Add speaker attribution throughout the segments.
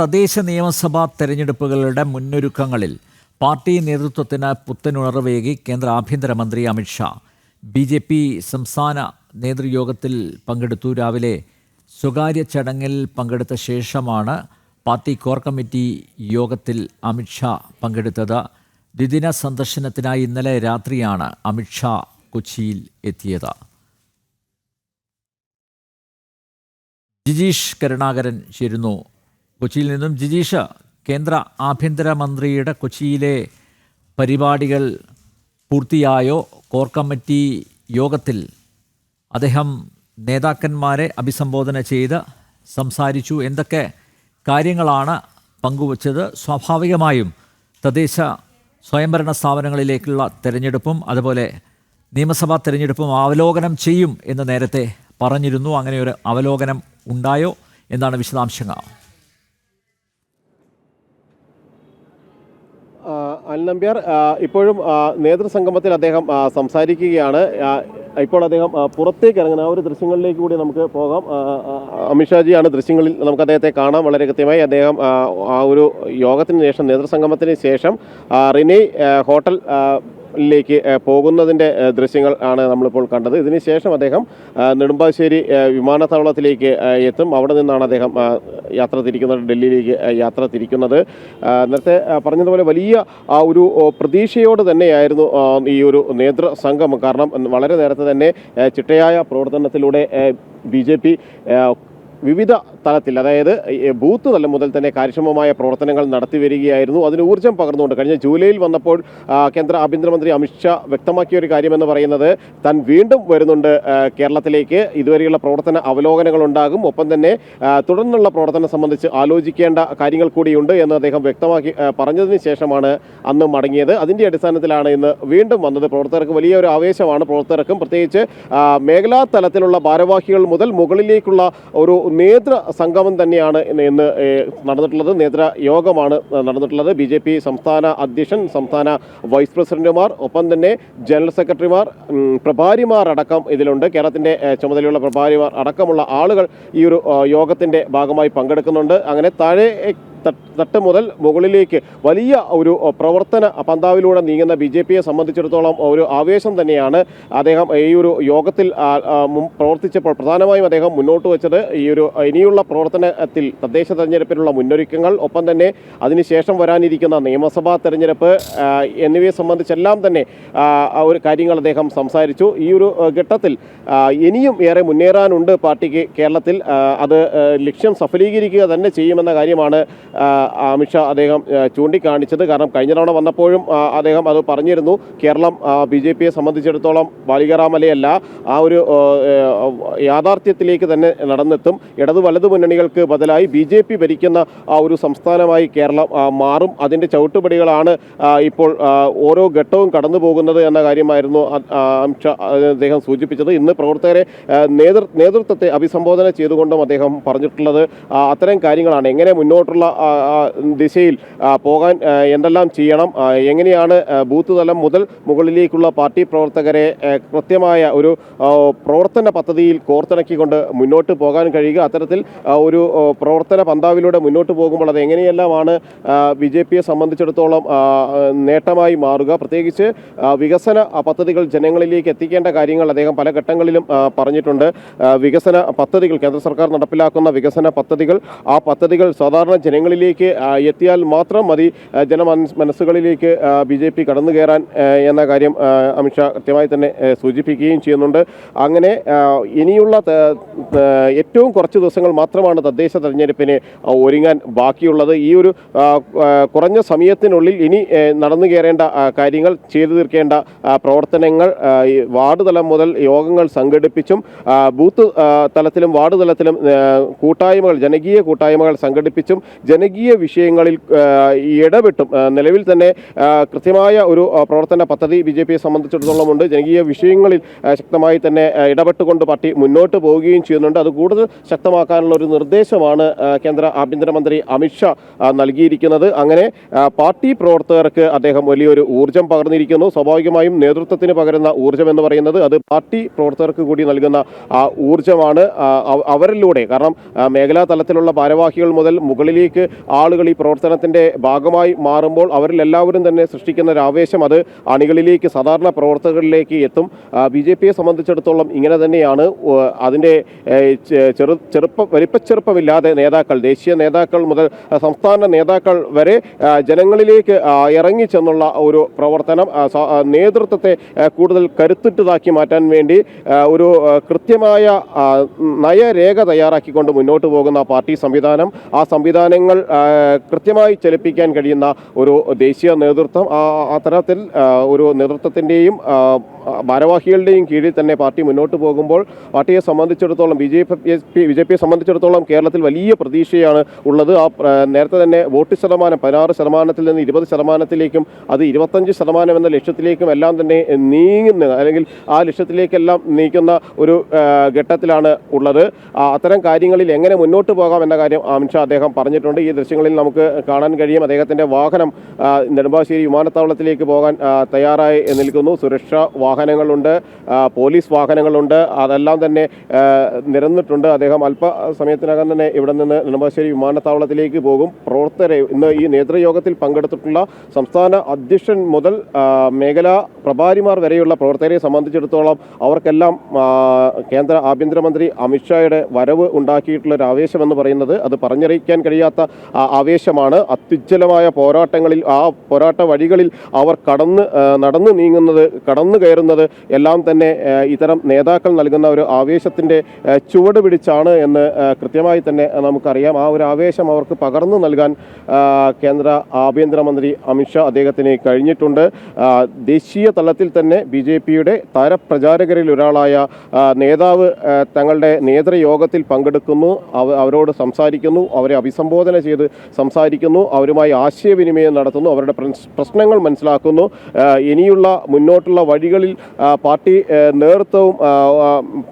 Speaker 1: തദ്ദേശ നിയമസഭാ തെരഞ്ഞെടുപ്പുകളുടെ മുന്നൊരുക്കങ്ങളിൽ പാർട്ടി നേതൃത്വത്തിന് പുത്തനുണർവേകി കേന്ദ്ര ആഭ്യന്തരമന്ത്രി അമിത്ഷാ ബി ജെ പി സംസ്ഥാന നേതൃയോഗത്തിൽ പങ്കെടുത്തു രാവിലെ സ്വകാര്യ ചടങ്ങിൽ പങ്കെടുത്ത ശേഷമാണ് പാർട്ടി കോർ കമ്മിറ്റി യോഗത്തിൽ അമിത്ഷാ പങ്കെടുത്തത് ദ്വിദിന സന്ദർശനത്തിനായി ഇന്നലെ രാത്രിയാണ് അമിത്ഷാ കൊച്ചിയിൽ എത്തിയത് ജിജീഷ് കരുണാകരൻ ചേരുന്നു കൊച്ചിയിൽ നിന്നും ജിജീഷ് കേന്ദ്ര ആഭ്യന്തരമന്ത്രിയുടെ കൊച്ചിയിലെ പരിപാടികൾ പൂർത്തിയായോ കോർ കമ്മിറ്റി യോഗത്തിൽ അദ്ദേഹം നേതാക്കന്മാരെ അഭിസംബോധന ചെയ്ത് സംസാരിച്ചു എന്തൊക്കെ കാര്യങ്ങളാണ് പങ്കുവച്ചത് സ്വാഭാവികമായും തദ്ദേശ സ്വയംഭരണ സ്ഥാപനങ്ങളിലേക്കുള്ള തെരഞ്ഞെടുപ്പും അതുപോലെ നിയമസഭാ തെരഞ്ഞെടുപ്പും അവലോകനം ചെയ്യും എന്ന് നേരത്തെ പറഞ്ഞിരുന്നു അങ്ങനെ ഒരു അവലോകനം ഉണ്ടായോ എന്നാണ് വിശദാംശങ്ങൾ
Speaker 2: അനിൽ നമ്പ്യാർ ഇപ്പോഴും നേതൃസംഗമത്തിൽ അദ്ദേഹം സംസാരിക്കുകയാണ് ഇപ്പോൾ അദ്ദേഹം പുറത്തേക്ക് ഇറങ്ങുന്ന ആ ഒരു ദൃശ്യങ്ങളിലേക്ക് കൂടി നമുക്ക് പോകാം അമിത്ഷാജിയാണ് ദൃശ്യങ്ങളിൽ നമുക്ക് അദ്ദേഹത്തെ കാണാം വളരെ കൃത്യമായി അദ്ദേഹം ആ ഒരു യോഗത്തിന് ശേഷം നേതൃസംഗമത്തിന് ശേഷം റിനി ഹോട്ടൽ ിലേക്ക് പോകുന്നതിൻ്റെ ദൃശ്യങ്ങൾ ആണ് നമ്മളിപ്പോൾ കണ്ടത് ഇതിനുശേഷം അദ്ദേഹം നെടുമ്പാശ്ശേരി വിമാനത്താവളത്തിലേക്ക് എത്തും അവിടെ നിന്നാണ് അദ്ദേഹം യാത്ര തിരിക്കുന്നത് ഡൽഹിയിലേക്ക് യാത്ര തിരിക്കുന്നത് നേരത്തെ പറഞ്ഞതുപോലെ വലിയ ആ ഒരു പ്രതീക്ഷയോട് തന്നെയായിരുന്നു ഈ ഒരു നേതൃ സംഘം കാരണം വളരെ നേരത്തെ തന്നെ ചിട്ടയായ പ്രവർത്തനത്തിലൂടെ ബി ജെ പി വിവിധ തലത്തിൽ അതായത് ബൂത്ത് തലം മുതൽ തന്നെ കാര്യക്ഷമമായ പ്രവർത്തനങ്ങൾ നടത്തി വരികയായിരുന്നു അതിന് ഊർജ്ജം പകർന്നുകൊണ്ട് കഴിഞ്ഞ ജൂലൈയിൽ വന്നപ്പോൾ കേന്ദ്ര ആഭ്യന്തരമന്ത്രി അമിത്ഷാ വ്യക്തമാക്കിയ ഒരു കാര്യമെന്ന് പറയുന്നത് താൻ വീണ്ടും വരുന്നുണ്ട് കേരളത്തിലേക്ക് ഇതുവരെയുള്ള പ്രവർത്തന അവലോകനങ്ങൾ ഉണ്ടാകും ഒപ്പം തന്നെ തുടർന്നുള്ള പ്രവർത്തനം സംബന്ധിച്ച് ആലോചിക്കേണ്ട കാര്യങ്ങൾ കൂടിയുണ്ട് എന്ന് അദ്ദേഹം വ്യക്തമാക്കി പറഞ്ഞതിന് ശേഷമാണ് അന്ന് മടങ്ങിയത് അതിൻ്റെ അടിസ്ഥാനത്തിലാണ് ഇന്ന് വീണ്ടും വന്നത് പ്രവർത്തകർക്ക് വലിയൊരു ആവേശമാണ് പ്രവർത്തകർക്കും പ്രത്യേകിച്ച് മേഖലാ തലത്തിലുള്ള ഭാരവാഹികൾ മുതൽ മുകളിലേക്കുള്ള ഒരു നേതൃ സംഗമം തന്നെയാണ് ഇന്ന് നടന്നിട്ടുള്ളത് നേതൃ യോഗമാണ് നടന്നിട്ടുള്ളത് ബി ജെ പി സംസ്ഥാന അധ്യക്ഷൻ സംസ്ഥാന വൈസ് പ്രസിഡന്റുമാർ ഒപ്പം തന്നെ ജനറൽ സെക്രട്ടറിമാർ പ്രഭാരിമാർ അടക്കം ഇതിലുണ്ട് കേരളത്തിൻ്റെ ചുമതലയുള്ള പ്രഭാരിമാർ അടക്കമുള്ള ആളുകൾ ഈ ഒരു യോഗത്തിൻ്റെ ഭാഗമായി പങ്കെടുക്കുന്നുണ്ട് അങ്ങനെ താഴെ തട്ട് മുതൽ മുകളിലേക്ക് വലിയ ഒരു പ്രവർത്തന പന്താവിലൂടെ നീങ്ങുന്ന ബി ജെ പിയെ സംബന്ധിച്ചിടത്തോളം ഒരു ആവേശം തന്നെയാണ് അദ്ദേഹം ഈ ഒരു യോഗത്തിൽ പ്രവർത്തിച്ചപ്പോൾ പ്രധാനമായും അദ്ദേഹം മുന്നോട്ട് വെച്ചത് ഈ ഒരു ഇനിയുള്ള പ്രവർത്തനത്തിൽ തദ്ദേശ തെരഞ്ഞെടുപ്പിനുള്ള മുന്നൊരുക്കങ്ങൾ ഒപ്പം തന്നെ അതിനുശേഷം വരാനിരിക്കുന്ന നിയമസഭാ തെരഞ്ഞെടുപ്പ് എന്നിവയെ സംബന്ധിച്ചെല്ലാം തന്നെ ഒരു കാര്യങ്ങൾ അദ്ദേഹം സംസാരിച്ചു ഈ ഒരു ഘട്ടത്തിൽ ഇനിയും ഏറെ മുന്നേറാനുണ്ട് പാർട്ടിക്ക് കേരളത്തിൽ അത് ലക്ഷ്യം സഫലീകരിക്കുക തന്നെ ചെയ്യുമെന്ന കാര്യമാണ് അമിത്ഷാ അദ്ദേഹം ചൂണ്ടിക്കാണിച്ചത് കാരണം കഴിഞ്ഞ തവണ വന്നപ്പോഴും അദ്ദേഹം അത് പറഞ്ഞിരുന്നു കേരളം ബി ജെ പിയെ സംബന്ധിച്ചിടത്തോളം വാലികറാമലയല്ല ആ ഒരു യാഥാർത്ഥ്യത്തിലേക്ക് തന്നെ നടന്നെത്തും ഇടതു വലതു മുന്നണികൾക്ക് ബദലായി ബി ജെ പി ഭരിക്കുന്ന ആ ഒരു സംസ്ഥാനമായി കേരളം മാറും അതിൻ്റെ ചവിട്ടുപടികളാണ് ഇപ്പോൾ ഓരോ ഘട്ടവും കടന്നു പോകുന്നത് എന്ന കാര്യമായിരുന്നു അമിത്ഷാ അദ്ദേഹം സൂചിപ്പിച്ചത് ഇന്ന് പ്രവർത്തകരെ നേതൃത്വത്തെ അഭിസംബോധന ചെയ്തുകൊണ്ടും അദ്ദേഹം പറഞ്ഞിട്ടുള്ളത് അത്തരം കാര്യങ്ങളാണ് എങ്ങനെ മുന്നോട്ടുള്ള ദിശയിൽ പോകാൻ എന്തെല്ലാം ചെയ്യണം എങ്ങനെയാണ് ബൂത്ത് തലം മുതൽ മുകളിലേക്കുള്ള പാർട്ടി പ്രവർത്തകരെ കൃത്യമായ ഒരു പ്രവർത്തന പദ്ധതിയിൽ കോർത്തിണക്കിക്കൊണ്ട് മുന്നോട്ട് പോകാൻ കഴിയുക അത്തരത്തിൽ ഒരു പ്രവർത്തന പന്താവിലൂടെ മുന്നോട്ട് പോകുമ്പോൾ അത് എങ്ങനെയെല്ലാമാണ് ബി ജെ പിയെ സംബന്ധിച്ചിടത്തോളം നേട്ടമായി മാറുക പ്രത്യേകിച്ച് വികസന പദ്ധതികൾ ജനങ്ങളിലേക്ക് എത്തിക്കേണ്ട കാര്യങ്ങൾ അദ്ദേഹം പല ഘട്ടങ്ങളിലും പറഞ്ഞിട്ടുണ്ട് വികസന പദ്ധതികൾ കേന്ദ്ര സർക്കാർ നടപ്പിലാക്കുന്ന വികസന പദ്ധതികൾ ആ പദ്ധതികൾ സാധാരണ ജനങ്ങൾ കാര്യങ്ങളിലേക്ക് എത്തിയാൽ മാത്രം മതി ജന മനസ്സുകളിലേക്ക് ബി ജെ പി കടന്നു കയറാൻ എന്ന കാര്യം അമിത്ഷാ കൃത്യമായി തന്നെ സൂചിപ്പിക്കുകയും ചെയ്യുന്നുണ്ട് അങ്ങനെ ഇനിയുള്ള ഏറ്റവും കുറച്ച് ദിവസങ്ങൾ മാത്രമാണ് തദ്ദേശ തെരഞ്ഞെടുപ്പിന് ഒരുങ്ങാൻ ബാക്കിയുള്ളത് ഈ ഒരു കുറഞ്ഞ സമയത്തിനുള്ളിൽ ഇനി നടന്നു കയറേണ്ട കാര്യങ്ങൾ ചെയ്തു തീർക്കേണ്ട പ്രവർത്തനങ്ങൾ വാർഡ് തലം മുതൽ യോഗങ്ങൾ സംഘടിപ്പിച്ചും ബൂത്ത് തലത്തിലും വാർഡ് തലത്തിലും കൂട്ടായ്മകൾ ജനകീയ കൂട്ടായ്മകൾ സംഘടിപ്പിച്ചും ജന ജനകീയ വിഷയങ്ങളിൽ ഇടപെട്ടും നിലവിൽ തന്നെ കൃത്യമായ ഒരു പ്രവർത്തന പദ്ധതി ബി ജെ പിയെ സംബന്ധിച്ചിടത്തോളമുണ്ട് ജനകീയ വിഷയങ്ങളിൽ ശക്തമായി തന്നെ ഇടപെട്ടുകൊണ്ട് പാർട്ടി മുന്നോട്ട് പോവുകയും ചെയ്യുന്നുണ്ട് അത് കൂടുതൽ ശക്തമാക്കാനുള്ള ഒരു നിർദ്ദേശമാണ് കേന്ദ്ര ആഭ്യന്തരമന്ത്രി അമിത്ഷാ നൽകിയിരിക്കുന്നത് അങ്ങനെ പാർട്ടി പ്രവർത്തകർക്ക് അദ്ദേഹം വലിയൊരു ഊർജ്ജം പകർന്നിരിക്കുന്നു സ്വാഭാവികമായും നേതൃത്വത്തിന് പകരുന്ന ഊർജ്ജം എന്ന് പറയുന്നത് അത് പാർട്ടി പ്രവർത്തകർക്ക് കൂടി നൽകുന്ന ആ ഊർജ്ജമാണ് അവരിലൂടെ കാരണം മേഖലാ തലത്തിലുള്ള ഭാരവാഹികൾ മുതൽ മുകളിലേക്ക് ആളുകൾ ഈ പ്രവർത്തനത്തിൻ്റെ ഭാഗമായി മാറുമ്പോൾ അവരിലെല്ലാവരും തന്നെ സൃഷ്ടിക്കുന്ന ഒരു ആവേശം അത് അണികളിലേക്ക് സാധാരണ പ്രവർത്തകരിലേക്ക് എത്തും ബി ജെ പിയെ സംബന്ധിച്ചിടത്തോളം ഇങ്ങനെ തന്നെയാണ് അതിൻ്റെ ചെറു ചെറുപ്പം വലിപ്പച്ചെറുപ്പമില്ലാതെ നേതാക്കൾ ദേശീയ നേതാക്കൾ മുതൽ സംസ്ഥാന നേതാക്കൾ വരെ ജനങ്ങളിലേക്ക് ഇറങ്ങിച്ചെന്നുള്ള ഒരു പ്രവർത്തനം നേതൃത്വത്തെ കൂടുതൽ കരുത്തുറ്റതാക്കി മാറ്റാൻ വേണ്ടി ഒരു കൃത്യമായ നയരേഖ തയ്യാറാക്കിക്കൊണ്ട് മുന്നോട്ട് പോകുന്ന പാർട്ടി സംവിധാനം ആ സംവിധാനങ്ങൾ കൃത്യമായി ചലിപ്പിക്കാൻ കഴിയുന്ന ഒരു ദേശീയ നേതൃത്വം അത്തരത്തിൽ ഒരു നേതൃത്വത്തിൻ്റെയും ഭാരവാഹികളുടെയും കീഴിൽ തന്നെ പാർട്ടി മുന്നോട്ട് പോകുമ്പോൾ പാർട്ടിയെ സംബന്ധിച്ചിടത്തോളം B J P B J പിയെ സംബന്ധിച്ചിടത്തോളം കേരളത്തിൽ വലിയ പ്രതീക്ഷയാണ് ഉള്ളത് ആ നേരത്തെ തന്നെ വോട്ട് ശതമാനം പതിനാറ് ശതമാനത്തിൽ നിന്ന് ഇരുപത് ശതമാനത്തിലേക്കും അത് ഇരുപത്തഞ്ച് ശതമാനം എന്ന ലക്ഷ്യത്തിലേക്കും എല്ലാം തന്നെ നീങ്ങുന്ന അല്ലെങ്കിൽ ആ ലക്ഷ്യത്തിലേക്കെല്ലാം നീക്കുന്ന ഒരു ഘട്ടത്തിലാണ് ഉള്ളത് അത്തരം കാര്യങ്ങളിൽ എങ്ങനെ മുന്നോട്ട് പോകാം എന്ന കാര്യം അമിത്ഷാ അദ്ദേഹം പറഞ്ഞിട്ടുണ്ട് ഈ ദൃശ്യങ്ങളിൽ നമുക്ക് കാണാൻ കഴിയും അദ്ദേഹത്തിൻ്റെ വാഹനം നെടുമ്പാശ്ശേരി വിമാനത്താവളത്തിലേക്ക് പോകാൻ തയ്യാറായി നിൽക്കുന്നു സുരക്ഷ വാഹനങ്ങളുണ്ട് പോലീസ് വാഹനങ്ങളുണ്ട് അതെല്ലാം തന്നെ നിരന്നിട്ടുണ്ട് അദ്ദേഹം അല്പ സമയത്തിനകം തന്നെ ഇവിടെ നിന്ന് നെടുമ്പാശ്ശേരി വിമാനത്താവളത്തിലേക്ക് പോകും പ്രവർത്തകരെ ഇന്ന് ഈ നേതൃയോഗത്തിൽ പങ്കെടുത്തിട്ടുള്ള സംസ്ഥാന അധ്യക്ഷൻ മുതൽ മേഖലാ പ്രഭാരിമാർ വരെയുള്ള പ്രവർത്തകരെ സംബന്ധിച്ചിടത്തോളം അവർക്കെല്ലാം കേന്ദ്ര ആഭ്യന്തരമന്ത്രി അമിത്ഷായുടെ വരവ് ഉണ്ടാക്കിയിട്ടുള്ള ഒരു ആവേശമെന്ന് പറയുന്നത് അത് പറഞ്ഞറിയിക്കാൻ കഴിയാത്ത ആവേശമാണ് അത്യുജ്ജ്വലമായ പോരാട്ടങ്ങളിൽ ആ പോരാട്ട വഴികളിൽ അവർ കടന്ന് നടന്നു നീങ്ങുന്നത് കടന്നു കയറുന്നത് ഉയരുന്നത് എല്ലാം തന്നെ ഇത്തരം നേതാക്കൾ നൽകുന്ന ഒരു ആവേശത്തിൻ്റെ ചുവട് പിടിച്ചാണ് എന്ന് കൃത്യമായി തന്നെ നമുക്കറിയാം ആ ഒരു ആവേശം അവർക്ക് പകർന്നു നൽകാൻ കേന്ദ്ര ആഭ്യന്തരമന്ത്രി അമിത്ഷാ അദ്ദേഹത്തിന് കഴിഞ്ഞിട്ടുണ്ട് ദേശീയ തലത്തിൽ തന്നെ ബി ജെ പിയുടെ താരപ്രചാരകരിൽ ഒരാളായ നേതാവ് തങ്ങളുടെ നേതൃയോഗത്തിൽ പങ്കെടുക്കുന്നു അവരോട് സംസാരിക്കുന്നു അവരെ അഭിസംബോധന ചെയ്ത് സംസാരിക്കുന്നു അവരുമായി ആശയവിനിമയം നടത്തുന്നു അവരുടെ പ്രശ്നങ്ങൾ മനസ്സിലാക്കുന്നു ഇനിയുള്ള മുന്നോട്ടുള്ള വഴികളിൽ പാർട്ടി നേതൃത്വവും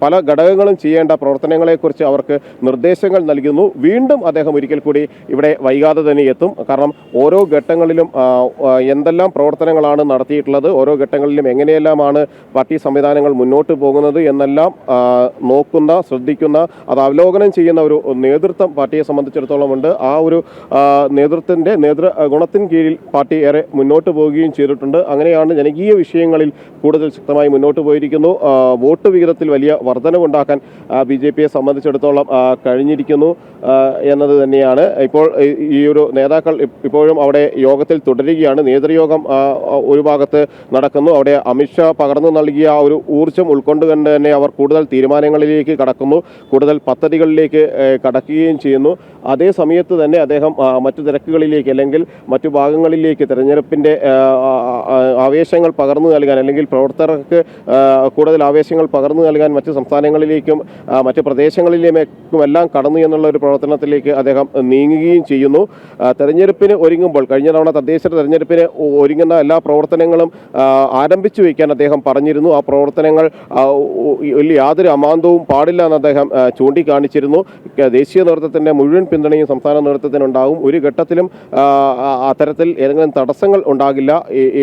Speaker 2: പല ഘടകങ്ങളും ചെയ്യേണ്ട പ്രവർത്തനങ്ങളെക്കുറിച്ച് അവർക്ക് നിർദ്ദേശങ്ങൾ നൽകുന്നു വീണ്ടും അദ്ദേഹം ഒരിക്കൽ കൂടി ഇവിടെ വൈകാതെ തന്നെ എത്തും കാരണം ഓരോ ഘട്ടങ്ങളിലും എന്തെല്ലാം പ്രവർത്തനങ്ങളാണ് നടത്തിയിട്ടുള്ളത് ഓരോ ഘട്ടങ്ങളിലും എങ്ങനെയെല്ലാമാണ് പാർട്ടി സംവിധാനങ്ങൾ മുന്നോട്ട് പോകുന്നത് എന്നെല്ലാം നോക്കുന്ന ശ്രദ്ധിക്കുന്ന അത് അവലോകനം ചെയ്യുന്ന ഒരു നേതൃത്വം പാർട്ടിയെ സംബന്ധിച്ചിടത്തോളം ഉണ്ട് ആ ഒരു നേതൃത്വത്തിൻ്റെ നേതൃ ഗുണത്തിന് കീഴിൽ പാർട്ടി ഏറെ മുന്നോട്ട് പോവുകയും ചെയ്തിട്ടുണ്ട് അങ്ങനെയാണ് ജനകീയ വിഷയങ്ങളിൽ കൂടുതൽ ശക്തമായി മുന്നോട്ട് പോയിരിക്കുന്നു വോട്ട് വിഹിതത്തിൽ വലിയ വർധനവുണ്ടാക്കാൻ ബി ജെ പിയെ സംബന്ധിച്ചിടത്തോളം കഴിഞ്ഞിരിക്കുന്നു എന്നത് തന്നെയാണ് ഇപ്പോൾ ഈ ഒരു നേതാക്കൾ ഇപ്പോഴും അവിടെ യോഗത്തിൽ തുടരുകയാണ് നേതൃയോഗം ഒരു ഭാഗത്ത് നടക്കുന്നു അവിടെ അമിത്ഷാ പകർന്നു നൽകിയ ആ ഒരു ഊർജ്ജം ഉൾക്കൊണ്ടുകൊണ്ട് തന്നെ അവർ കൂടുതൽ തീരുമാനങ്ങളിലേക്ക് കടക്കുന്നു കൂടുതൽ പദ്ധതികളിലേക്ക് കടക്കുകയും ചെയ്യുന്നു അതേ സമയത്ത് തന്നെ അദ്ദേഹം മറ്റു തിരക്കുകളിലേക്ക് അല്ലെങ്കിൽ മറ്റു ഭാഗങ്ങളിലേക്ക് തിരഞ്ഞെടുപ്പിൻ്റെ ആവേശങ്ങൾ പകർന്നു നൽകാൻ അല്ലെങ്കിൽ പ്രവർത്തി യാത്രക്കാർക്ക് കൂടുതൽ ആവേശങ്ങൾ പകർന്നു നൽകാൻ മറ്റ് സംസ്ഥാനങ്ങളിലേക്കും മറ്റ് പ്രദേശങ്ങളിലേക്കും എല്ലാം കടന്നു എന്നുള്ള ഒരു പ്രവർത്തനത്തിലേക്ക് അദ്ദേഹം നീങ്ങുകയും ചെയ്യുന്നു തെരഞ്ഞെടുപ്പിന് ഒരുങ്ങുമ്പോൾ കഴിഞ്ഞ തവണ തദ്ദേശ തെരഞ്ഞെടുപ്പിന് ഒരുങ്ങുന്ന എല്ലാ പ്രവർത്തനങ്ങളും ആരംഭിച്ചു വയ്ക്കാൻ അദ്ദേഹം പറഞ്ഞിരുന്നു ആ പ്രവർത്തനങ്ങൾ യാതൊരു അമാന്തവും പാടില്ല എന്ന് അദ്ദേഹം ചൂണ്ടിക്കാണിച്ചിരുന്നു ദേശീയ നേതൃത്വത്തിൻ്റെ മുഴുവൻ പിന്തുണയും സംസ്ഥാന നേതൃത്വത്തിനുണ്ടാകും ഒരു ഘട്ടത്തിലും അത്തരത്തിൽ ഏതെങ്കിലും തടസ്സങ്ങൾ ഉണ്ടാകില്ല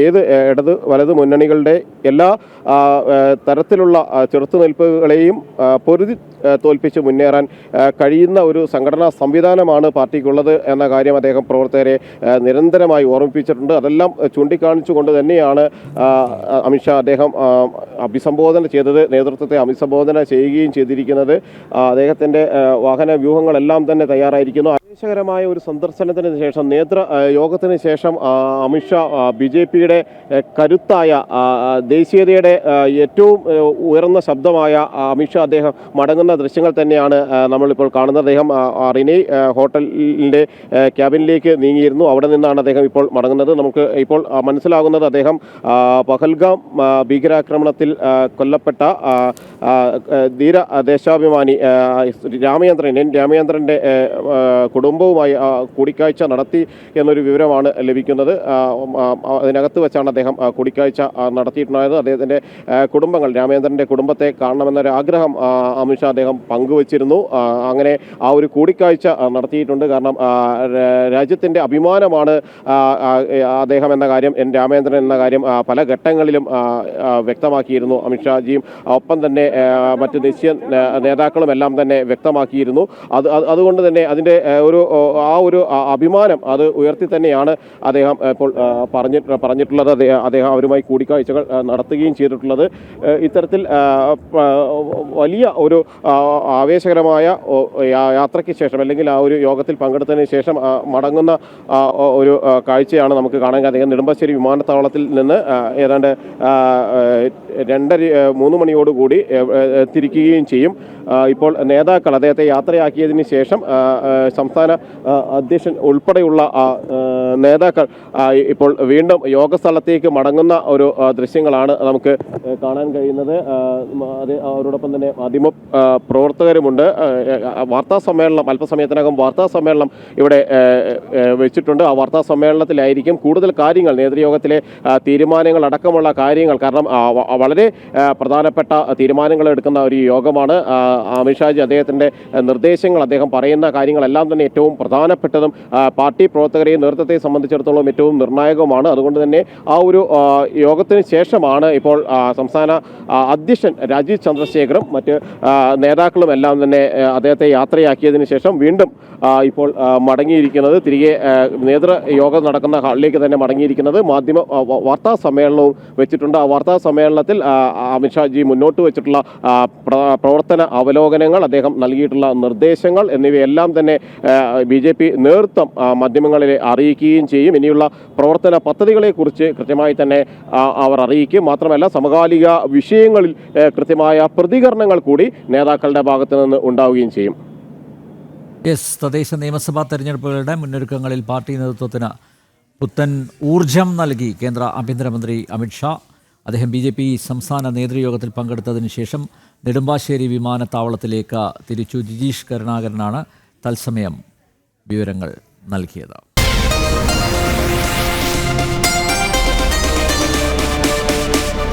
Speaker 2: ഏത് ഇടത് വലത് മുന്നണികളുടെ എല്ലാ എല്ലാ തരത്തിലുള്ള ചെറുത്തുനിൽപ്പുകളെയും പൊരുതി തോൽപ്പിച്ച് മുന്നേറാൻ കഴിയുന്ന ഒരു സംഘടനാ സംവിധാനമാണ് പാർട്ടിക്കുള്ളത് എന്ന കാര്യം അദ്ദേഹം പ്രവർത്തകരെ നിരന്തരമായി ഓർമ്മിപ്പിച്ചിട്ടുണ്ട് അതെല്ലാം ചൂണ്ടിക്കാണിച്ചുകൊണ്ട് തന്നെയാണ് അമിത്ഷാ അദ്ദേഹം അഭിസംബോധന ചെയ്തത് നേതൃത്വത്തെ അഭിസംബോധന ചെയ്യുകയും ചെയ്തിരിക്കുന്നത് അദ്ദേഹത്തിൻ്റെ വാഹന വ്യൂഹങ്ങളെല്ലാം തന്നെ തയ്യാറായിരിക്കുന്നു ആവേശകരമായ ഒരു സന്ദർശനത്തിന് ശേഷം നേതൃ യോഗത്തിന് ശേഷം അമിത്ഷാ ബി ജെ പിയുടെ കരുത്തായ ദേശീയതയുടെ ഏറ്റവും ഉയർന്ന ശബ്ദമായ അമിത്ഷാ അദ്ദേഹം മടങ്ങുന്ന ദൃശ്യങ്ങൾ തന്നെയാണ് നമ്മളിപ്പോൾ കാണുന്നത് അദ്ദേഹം റിനി ഹോട്ടലിൻ്റെ ക്യാബിനിലേക്ക് നീങ്ങിയിരുന്നു അവിടെ നിന്നാണ് അദ്ദേഹം ഇപ്പോൾ മടങ്ങുന്നത് നമുക്ക് ഇപ്പോൾ മനസ്സിലാകുന്നത് അദ്ദേഹം പഹൽഗാം ഭീകരാക്രമണത്തിൽ കൊല്ലപ്പെട്ട ധീര ദേശാഭിമാനി രാമചന്ദ്രൻ എൻ രാമചന്ദ്രൻ്റെ കുടുംബ കുടുംബവുമായി കൂടിക്കാഴ്ച നടത്തി എന്നൊരു വിവരമാണ് ലഭിക്കുന്നത് അതിനകത്ത് വെച്ചാണ് അദ്ദേഹം കൂടിക്കാഴ്ച നടത്തിയിട്ടുണ്ടായത് അദ്ദേഹത്തിൻ്റെ കുടുംബങ്ങൾ രാമേന്ദ്രൻ്റെ കുടുംബത്തെ കാണണമെന്നൊരു ആഗ്രഹം അമിത്ഷാ അദ്ദേഹം പങ്കുവച്ചിരുന്നു അങ്ങനെ ആ ഒരു കൂടിക്കാഴ്ച നടത്തിയിട്ടുണ്ട് കാരണം രാജ്യത്തിൻ്റെ അഭിമാനമാണ് അദ്ദേഹം എന്ന കാര്യം എൻ രാമേന്ദ്രൻ എന്ന കാര്യം പല ഘട്ടങ്ങളിലും വ്യക്തമാക്കിയിരുന്നു അമിത്ഷാജിയും ഒപ്പം തന്നെ മറ്റ് ദേശീയ നേതാക്കളുമെല്ലാം തന്നെ വ്യക്തമാക്കിയിരുന്നു അത് അതുകൊണ്ട് തന്നെ അതിൻ്റെ ഒരു ഒരു ആ ഒരു അഭിമാനം അത് ഉയർത്തി തന്നെയാണ് അദ്ദേഹം ഇപ്പോൾ പറഞ്ഞ പറഞ്ഞിട്ടുള്ളത് അദ്ദേഹം അവരുമായി കൂടിക്കാഴ്ചകൾ നടത്തുകയും ചെയ്തിട്ടുള്ളത് ഇത്തരത്തിൽ വലിയ ഒരു ആവേശകരമായ യാത്രയ്ക്ക് ശേഷം അല്ലെങ്കിൽ ആ ഒരു യോഗത്തിൽ പങ്കെടുത്തതിന് ശേഷം മടങ്ങുന്ന ഒരു കാഴ്ചയാണ് നമുക്ക് കാണാൻ അദ്ദേഹം നെടുമ്പാശ്ശേരി വിമാനത്താവളത്തിൽ നിന്ന് ഏതാണ്ട് രണ്ടര മൂന്ന് മണിയോടുകൂടി തിരിക്കുകയും ചെയ്യും ഇപ്പോൾ നേതാക്കൾ അദ്ദേഹത്തെ യാത്രയാക്കിയതിന് ശേഷം സംസ്ഥാന അധ്യക്ഷൻ ഉൾപ്പെടെയുള്ള നേതാക്കൾ ഇപ്പോൾ വീണ്ടും യോഗസ്ഥലത്തേക്ക് മടങ്ങുന്ന ഒരു ദൃശ്യങ്ങളാണ് നമുക്ക് കാണാൻ കഴിയുന്നത് അവരോടൊപ്പം തന്നെ മാധ്യമ പ്രവർത്തകരുമുണ്ട് വാർത്താ സമ്മേളനം അല്പസമയത്തിനകം വാർത്താ സമ്മേളനം ഇവിടെ വെച്ചിട്ടുണ്ട് ആ വാർത്താ സമ്മേളനത്തിലായിരിക്കും കൂടുതൽ കാര്യങ്ങൾ നേതൃയോഗത്തിലെ തീരുമാനങ്ങൾ അടക്കമുള്ള കാര്യങ്ങൾ കാരണം വളരെ പ്രധാനപ്പെട്ട തീരുമാനങ്ങൾ എടുക്കുന്ന ഒരു യോഗമാണ് അമിത്ഷാജി അദ്ദേഹത്തിൻ്റെ നിർദ്ദേശങ്ങൾ അദ്ദേഹം പറയുന്ന കാര്യങ്ങളെല്ലാം തന്നെ ഏറ്റവും പ്രധാനപ്പെട്ടതും പാർട്ടി പ്രവർത്തകരെയും നേതൃത്വത്തെ സംബന്ധിച്ചിടത്തോളം ഏറ്റവും നിർണായകവുമാണ് അതുകൊണ്ട് തന്നെ ആ ഒരു യോഗത്തിന് ശേഷമാണ് ഇപ്പോൾ സംസ്ഥാന അധ്യക്ഷൻ രാജീവ് ചന്ദ്രശേഖറും മറ്റ് നേതാക്കളും എല്ലാം തന്നെ അദ്ദേഹത്തെ യാത്രയാക്കിയതിന് ശേഷം വീണ്ടും ഇപ്പോൾ മടങ്ങിയിരിക്കുന്നത് തിരികെ നേതൃയോഗം നടക്കുന്ന ഹാളിലേക്ക് തന്നെ മടങ്ങിയിരിക്കുന്നത് മാധ്യമ വാർത്താ സമ്മേളനവും വെച്ചിട്ടുണ്ട് ആ വാർത്താ സമ്മേളനത്തിൽ അമിത്ഷാജി മുന്നോട്ട് വെച്ചിട്ടുള്ള പ്രവർത്തന അവലോകനങ്ങൾ അദ്ദേഹം നൽകിയിട്ടുള്ള നിർദ്ദേശങ്ങൾ എന്നിവയെല്ലാം തന്നെ ബി ജെ പി നേതൃത്വം മാധ്യമങ്ങളിൽ അറിയിക്കുകയും ചെയ്യും ഇനിയുള്ള പ്രവർത്തന പദ്ധതികളെക്കുറിച്ച് കൃത്യമായി തന്നെ അവർ അറിയിക്കും മാത്രമല്ല സമകാലിക വിഷയങ്ങളിൽ കൃത്യമായ പ്രതികരണങ്ങൾ കൂടി നേതാക്കളുടെ ഭാഗത്ത് നിന്ന് ഉണ്ടാവുകയും ചെയ്യും
Speaker 1: എസ് തദ്ദേശ നിയമസഭാ തെരഞ്ഞെടുപ്പുകളുടെ മുന്നൊരുക്കങ്ങളിൽ പാർട്ടി നേതൃത്വത്തിന് പുത്തൻ ഊർജം നൽകി കേന്ദ്ര ആഭ്യന്തരമന്ത്രി അമിത്ഷാ അദ്ദേഹം ബി ജെ പി സംസ്ഥാന നേതൃയോഗത്തിൽ പങ്കെടുത്തതിന് ശേഷം നെടുമ്പാശ്ശേരി വിമാനത്താവളത്തിലേക്ക് തിരിച്ചു ജിജീഷ് കരുണാകരനാണ് തത്സമയം വിവരങ്ങൾ നൽകിയത്